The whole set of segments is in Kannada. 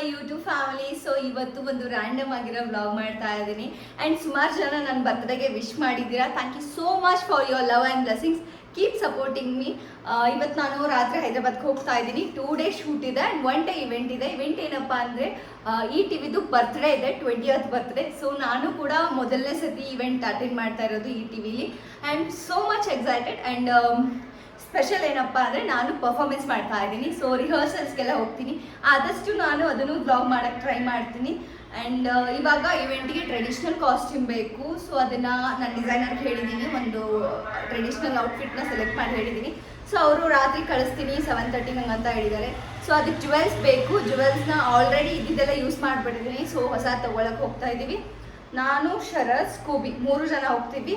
ಮೈ ಯೂಟ್ಯೂಬ್ ಫ್ಯಾಮಿಲಿ, ಸೊ ಇವತ್ತು ಒಂದು ರ್ಯಾಂಡಮ್ ಆಗಿರೋ ವ್ಲಾಗ್ ಮಾಡ್ತಾ ಇದ್ದೀನಿ. ಆ್ಯಂಡ್ ಸುಮಾರು ಜನ ನನ್ನ ಬರ್ತ್ಡೇಗೆ ವಿಶ್ ಮಾಡಿದ್ದೀರಾ. Thank you so much for your love and blessings keep supporting me ಇವತ್ತು ನಾನು ರಾತ್ರಿ ಹೈದರಾಬಾದ್ಗೆ ಹೋಗ್ತಾ ಇದ್ದೀನಿ. ಟೂ ಡೇ ಶೂಟ್ ಇದೆ ಆ್ಯಂಡ್ ಒನ್ ಡೇ ಇವೆಂಟ್ ಇದೆ. ಇವೆಂಟ್ ಏನಪ್ಪ ಅಂದರೆ ಈ ಟಿವಿದು ಬರ್ತ್ಡೇ ಇದೆ ಟ್ವೆಂಟಿಯತ್ ಬರ್ತ್ಡೇ ಸೊ ನಾನು ಕೂಡ ಮೊದಲನೇ ಸತಿ ಇವೆಂಟ್ ಅಟೆಂಡ್ ಮಾಡ್ತಾ ಇರೋದು ಈ ಟಿವಿಲಿ and so much excited and special ಏನಪ್ಪ ಅಂದರೆ ನಾನು ಪರ್ಫಾರ್ಮೆನ್ಸ್ ಮಾಡ್ತಾ ಇದ್ದೀನಿ. ಸೊ ರಿಹರ್ಸಲ್ಸ್ಗೆಲ್ಲ ಹೋಗ್ತೀನಿ. ಆದಷ್ಟು ನಾನು ಅದನ್ನು ಬ್ಲಾಗ್ ಮಾಡೋಕ್ಕೆ ಟ್ರೈ ಮಾಡ್ತೀನಿ. ಆ್ಯಂಡ್ ಇವಾಗ ಇವೆಂಟಿಗೆ ಟ್ರೆಡಿಷ್ನಲ್ ಕಾಸ್ಟ್ಯೂಮ್ ಬೇಕು. ಸೊ ಅದನ್ನು ನಾನು ಡಿಸೈನರ್ಗೆ ಹೇಳಿದ್ದೀನಿ ಒಂದು ಟ್ರೆಡಿಷ್ನಲ್ ಔಟ್ಫಿಟ್ನ ಸೆಲೆಕ್ಟ್ ಮಾಡಿ ಹೇಳಿದ್ದೀನಿ ಸೊ ಅವರು ರಾತ್ರಿ ಕಳಿಸ್ತೀನಿ. ಸೆವೆನ್ ತರ್ಟಿ ಅಂತ ಹೇಳಿದ್ದಾರೆ ಸೊ ಅದಕ್ಕೆ ಜುವೆಲ್ಸ್ ಬೇಕು. ಜುವೆಲ್ಸ್ನ ಆಲ್ರೆಡಿ ಇದ್ದಿದ್ದೆಲ್ಲ ಯೂಸ್ ಮಾಡಿಬಿಟ್ಟಿದ್ದೀನಿ ಸೊ ಹೊಸ ತೊಗೊಳಕ್ಕೆ ಹೋಗ್ತಾ ಇದ್ದೀವಿ ನಾನು, ಶರತ್ ಸ್ಕೂಬಿ ಮೂರು ಜನ ಹೋಗ್ತೀವಿ.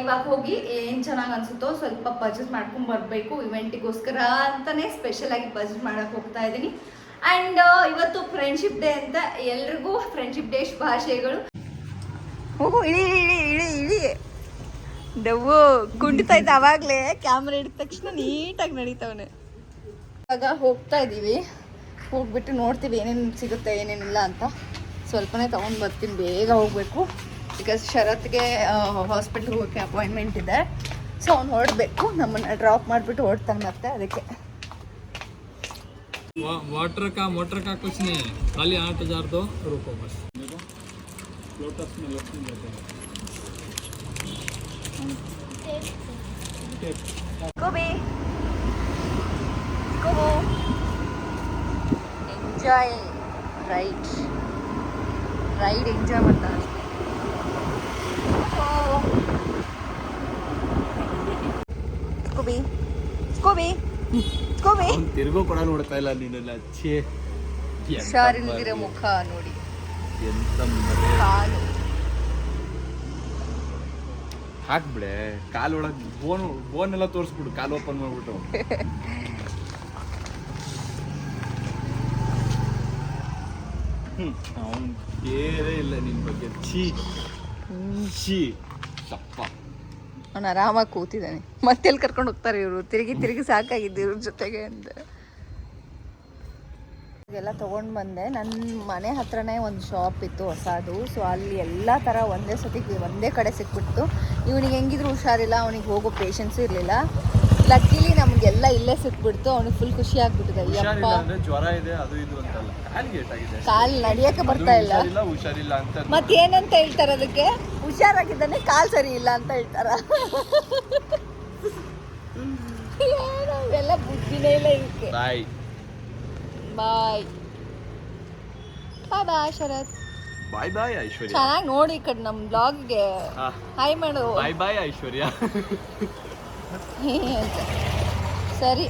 ಇವಾಗ ಹೋಗಿ ಏನು ಚೆನ್ನಾಗಿ ಅನ್ಸುತ್ತೋ ಸ್ವಲ್ಪ ಪರ್ಚೇಸ್ ಮಾಡ್ಕೊಂಡು ಬರಬೇಕು ಇವೆಂಟಿಗೋಸ್ಕರ ಅಂತಲೇ ಸ್ಪೆಷಲ್ ಆಗಿ ಪರ್ಚೇಸ್ ಮಾಡಕ್ಕೆ ಹೋಗ್ತಾ ಇದ್ದೀನಿ ಆ್ಯಂಡ್ ಇವತ್ತು ಫ್ರೆಂಡ್ಶಿಪ್ ಡೇ ಅಂತ ಎಲ್ರಿಗೂ ಫ್ರೆಂಡ್ಶಿಪ್ ಡೇ ಶುಭಾಶಯಗಳು. ಹೋಗು ಇಳಿ ಇಳಿ ಇಳಿ ಇಳಿ ಡವ್ವು ಇದ್ದ ಅವಾಗಲೇ ಕ್ಯಾಮ್ರಾ ಹಿಡಿದ ತಕ್ಷಣ ನೀಟಾಗಿ ನಡೀತವನೆ. ಇವಾಗ ಹೋಗ್ತಾ ಇದ್ದೀವಿ ಹೋಗ್ಬಿಟ್ಟು ನೋಡ್ತೀವಿ ಏನೇನು ಸಿಗುತ್ತೆ ಏನೇನಿಲ್ಲ ಅಂತ. ಸ್ವಲ್ಪನೇ ತೊಗೊಂಡು ಬರ್ತೀನಿ ಬೇಗ ಹೋಗಬೇಕು. ಬಿಕಾಸ್ ಶರತ್ಗೆ ಹಾಸ್ಪಿಟ್ಲ್ಗೆ ಹೋಗೋಕ್ಕೆ ಅಪಾಯಿಂಟ್ಮೆಂಟ್ ಇದೆ ಸೊ ಅವ್ನು ಹೊರಡಬೇಕು ನಮ್ಮನ್ನು ಡ್ರಾಪ್ ಮಾಡಿಬಿಟ್ಟು ಹೊರಡ್ತಾನೆ ಮತ್ತೆ ಅದಕ್ಕೆ वा- वाटर का मोटर का कुछ नहीं है खाली आठ हजार दो रुको बस देखो लोटस में लक्ष्मी रहते हैं tape. Gobi ಗೋಬು enjoy ride ride enjoy ಮಾಡ್ತಾನೆ ಸ್ಕೂಬಿ ಸ್ಕೂಬಿ ಸ್ಕೂಬಿ ತಿರುಗೋ ಕೂಡ ನೋಡ್ತಾ ಇಲ್ಲ ನೀನೆಲ್ಲ. ಛೇ. ಹುಷಾರಿಲ್ದಿರೋ ಮುಖ ನೋಡಿ. ಎಂತ. ಕಾಲು. ಹಾಕ್ಬಿಡೆ. ಕಾಲ್ ಒಳಗ್ ಬೋನ್ ಬೋನ್ ಎಲ್ಲ ತೋರಿಸ್ಬಿಡು. ಕಾಲ್ ಓಪನ್ ಮಾಡ್ಬಿಟ್ಟು. ಅವನ್ ಕೇರೇ ಇಲ್ಲ ನಿನ್ ಬಗ್ಗೆ. ಛೀ. ಛೀ ತಪ್ಪ ಅವನು ಆರಾಮಾಗಿ ಕೂತಿದ್ದಾನೆ. ಮತ್ತೆಲ್ಲಿ ಕರ್ಕೊಂಡು ಹೋಗ್ತಾರೆ ಇವರು. ತಿರುಗಿ ತಿರುಗಿ ಸಾಕಾಗಿದ್ದು ಇವ್ರ ಜೊತೆಗೆ ಅಂತ. ಎಲ್ಲ ತೊಗೊಂಡು ಬಂದೆ. ನನ್ನ ಮನೆ ಹತ್ರನೇ ಒಂದು ಶಾಪ್ ಇತ್ತು ಹೊಸದು. ಸೊ ಅಲ್ಲಿ ಎಲ್ಲ ಥರ ಒಂದೇ ಸತಿಗೆ ಒಂದೇ ಕಡೆ ಸಿಕ್ಬಿಟ್ಟು ಇವನಿಗೆ ಹೆಂಗಿದ್ರು ಹುಷಾರಿಲ್ಲ. ಅವನಿಗೆ ಹೋಗೋ ಪೇಷನ್ಸು ಇರಲಿಲ್ಲ. ಲಕ್ಕಿಲಿ ನಮಗೆಲ್ಲ ಇಲ್ಲೇ ಸಿಕ್ಬಿಡ್ತು. ಅವನಿಗೆ ಫುಲ್ ಖುಷಿ ಆಗ್ಬಿಟ್ಟಿದೆ. ಜ್ವರ ಇದೆ ಅದು ಇದು ಏಟಾಗಿದೆ ಕಾಲು ನಡಿಯಕ್ಕೆ ಬರ್ತಾ ಇಲ್ಲ. ಹುಷಾರಿಲ್ಲ ಅಂತ ಮತ್ತೇನಂತ ಹೇಳ್ತಾರೆ ಅದಕ್ಕೆ? ಹುಷಾರಾಗಿದ್ದಾನೆ ಕಾಲ್ ಸರಿ ಇಲ್ಲ ಅಂತ ಹೇಳ್ತಾರ? ಎಲ್ಲ ಬುದ್ಧಿನೇ ಇಲ್ಲ ಇದಕ್ಕೆ. ಬಾಯ್ ಬಾಯ್ ಬಾಯ್ ಬಾಯ್ ಶರತ್. ಬಾಯ್ ಬಾಯ್ ಐಶ್ವರ್ಯ. ಚೆನ್ನಾಗಿ ನೋಡಿ ಈ ಕಡೆ ನಮ್ಮ ಬ್ಲಾಗ್ಗೆ. ಹಾಯ್ ಮಾಡು. ಬಾಯ್ ಬಾಯ್ ಐಶ್ವರ್ಯ. ಸರಿ.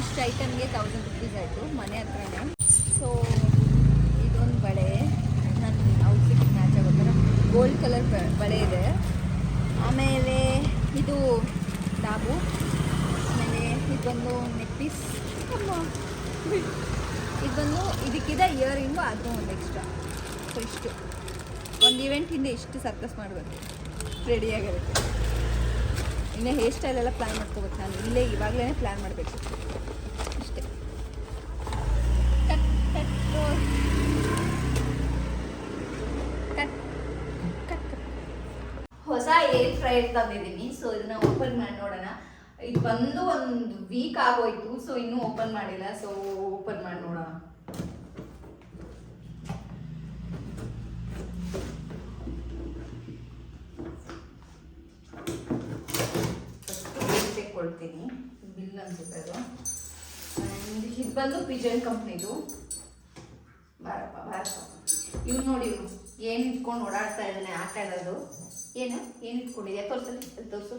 ಇಷ್ಟು ಐಟಮ್ಗೆ ತೌಸಂಡ್ ರುಪೀಸ್ ಆಯಿತು, ಮನೆ ಹತ್ರನೇ. ಸೊ ಇದೊಂದು ಬಳೆ. ನನ್ನ ಔಟ್ಫಿಟ್ ಮ್ಯಾಚ್ ಆಗೋ ಗೋಲ್ಡ್ ಕಲರ್ ಬಳೆ ಇದೆ. ಆಮೇಲೆ ಇದು ಡಾಬು. ಆಮೇಲೆ ಇದೊಂದು ನೆಕ್ ಪೀಸ್ ಇದೊಂದು ಇದಕ್ಕಿದೆ ಇಯರಿಂಗು ಅದು ಒಂದು ಎಕ್ಸ್ಟ್ರಾ ಸೊ ಇಷ್ಟು. ಒಂದು ಇವೆಂಟ್ ಹಿಂದೆ ಇಷ್ಟು ಸರ್ಕಸ್ ಮಾಡಬೇಕು. ರೆಡಿಯಾಗಿರುತ್ತೆ ಇನ್ನು ಹೇರ್ ಸ್ಟೈಲ್ ಎಲ್ಲ ಪ್ಲ್ಯಾನ್ ಮಾಡ್ಕೋಬೇಕು ನಾನು. ಇಲ್ಲೇ ಇವಾಗಲೇ ಪ್ಲ್ಯಾನ್ ಮಾಡಬೇಕು. ಏರ್ ಫ್ರೈಯರ್ ತಂದಿದ್ದೀನಿ ಸೊ ಇದನ್ನ ಓಪನ್ ಮಾಡಿ ನೋಡೋಣ. ಇದು ಬಂದು ಒಂದು ವೀಕ್ ಆಗೋಯ್ತು. ಸೊ ಇನ್ನೂ ಓಪನ್ ಮಾಡಿಲ್ಲ. ಸೊ ಓಪನ್ ಮಾಡಿ ನೋಡೋಣ. ಕೊಡ್ತೀನಿ. ಬಿಲ್ ಅದು. ಇದು ಬಂದು ಪಿಜನ್ ಕಂಪ್ನಿದು ಬಾರಪ್ಪ ಬಾರಪ್ಪ. ಇವ್ನು ನೋಡಿ ಏನು ಇಟ್ಕೊಂಡು ಓಡಾಡ್ತಾ ಇದ್ದಾನೆ ಆಟ ಆಡೋದು. ಏನು ಏನು ಇಟ್ಕೊಂಡಿದ್ಯಾ ತೋರ್ಸಲ್ಲಿ ಅಲ್ಲಿ ತೋರಿಸು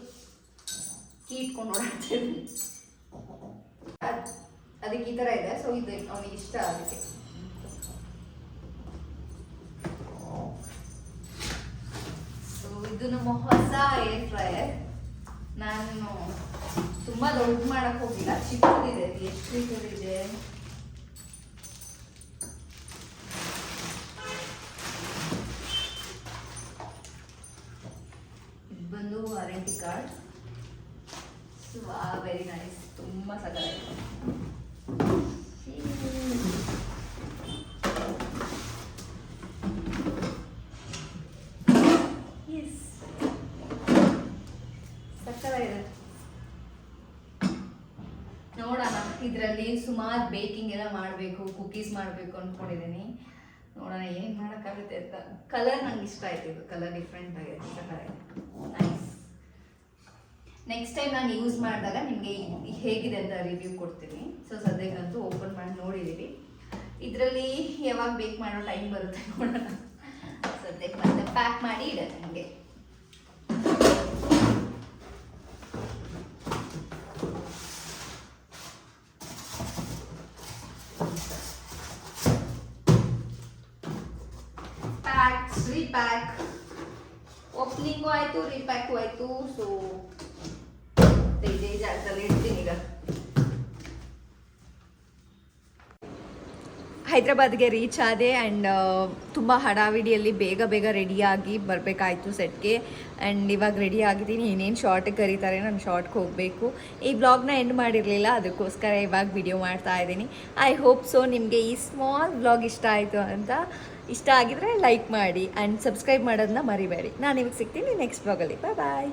ಕೀ ಇಟ್ಕೊಂಡು ನೋಡಿ ಅದಕ್ಕೆ ಈ ಥರ ಇದೆ ಸೊ ಇದು ಅವನಿಗೆ ಇಷ್ಟ ಅದಕ್ಕೆ ಸೊ ಇದು ನಮ್ಮ ಹೊಸ ಏರ್ ಫ್ರೈಯರ್ ನಾನು ತುಂಬ ದೊಡ್ಡ ಮಾಡೋಕ್ಕೆ ಹೋಗಿಲ್ಲ ಚಿಕ್ಕದಿದೆ ಎಷ್ಟು ಇದು ಕಾರ್ಡ್ ವೆರಿ ನೈಸ್ ತುಂಬ ಸಗಲಾಗಿದೆ ಎಸ್. ನೋಡೋಣ, ಇದರಲ್ಲಿ ಸುಮಾರು ಬೇಕಿಂಗ್ ಎಲ್ಲ ಮಾಡಬೇಕು ಕುಕೀಸ್ ಮಾಡಬೇಕು ಅಂದ್ಕೊಂಡಿದ್ದೀನಿ ನೋಡೋಣ, ಏನು ಮಾಡೋಕ್ಕಾಗುತ್ತೆ ಅಂತ. ಕಲರ್ ನಂಗೆ ಇಷ್ಟ ಆಯ್ತು ಇದು. ಕಲರ್ ಡಿಫ್ರೆಂಟ್ ಆಗಿದೆ ಕಲರ್ ನೈಸ್ ನೆಕ್ಸ್ಟ್ ಟೈಮ್ ನಾನು ಯೂಸ್ ಮಾಡಿದಾಗ ನಿಮಗೆ ಹೇಗಿದೆ ಅಂತ ರಿವ್ಯೂ ಕೊಡ್ತೀನಿ. ಸೊ ಸದ್ಯಕ್ಕಂತೂ ಓಪನ್ ಮಾಡಿ ನೋಡಿದ್ದೀವಿ ಇದರಲ್ಲಿ ಯಾವಾಗ ಬೇಕು ಮಾಡೋ ಟೈಮ್ ಬರುತ್ತೆ ನೋಡೋಣ. ಸದ್ಯಕ್ಕೆ ಮತ್ತೆ ಪ್ಯಾಕ್ ಮಾಡಿ ಇಡೋಣ ನಿಮಗೆ. ಪ್ಯಾಕ್ ರೀಪ್ಯಾಕ್ ಓಪನಿಂಗು ಆಯಿತು ರೀಪ್ಯಾಕು ಆಯಿತು. ಸೊ ಈಗ. ಹೈದ್ರಾಬಾದ್ಗೆ ರೀಚ್ ಆದೆ ಆ್ಯಂಡ್ ತುಂಬ ಹಡಾವಿಡಿಯಲ್ಲಿ ಬೇಗ ಬೇಗ ರೆಡಿಯಾಗಿ ಬರಬೇಕಾಯ್ತು ಸೆಟ್ಗೆ ಆ್ಯಂಡ್ ಇವಾಗ ರೆಡಿ ಆಗಿದ್ದೀನಿ. ಇನ್ನೇನು ಶಾರ್ಟಿಗೆ ಕರೀತಾರೆ ನಾನು ಶಾರ್ಟ್ಗೆ ಹೋಗಬೇಕು. ಈ ಬ್ಲಾಗ್ನ ಎಂಡ್ ಮಾಡಿರಲಿಲ್ಲ, ಅದಕ್ಕೋಸ್ಕರ ಇವಾಗ ವಿಡಿಯೋ ಮಾಡ್ತಾ ಇದ್ದೀನಿ. ಐ ಹೋಪ್ ಸೊ ನಿಮಗೆ ಈ ಸ್ಮಾಲ್ ಬ್ಲಾಗ್ ಇಷ್ಟ ಆಯಿತು ಅಂತ. ಇಷ್ಟ ಆಗಿದ್ರೆ ಲೈಕ್ ಮಾಡಿ ಆ್ಯಂಡ್ ಸಬ್ಸ್ಕ್ರೈಬ್ ಮಾಡೋದನ್ನ ಮರಿಬೇಡಿ. ನಾನು ಇವಾಗ ಸಿಗ್ತೀನಿ ನೆಕ್ಸ್ಟ್ ಬ್ಲಾಗಲ್ಲಿ ಬಾಯ್ ಬಾಯ್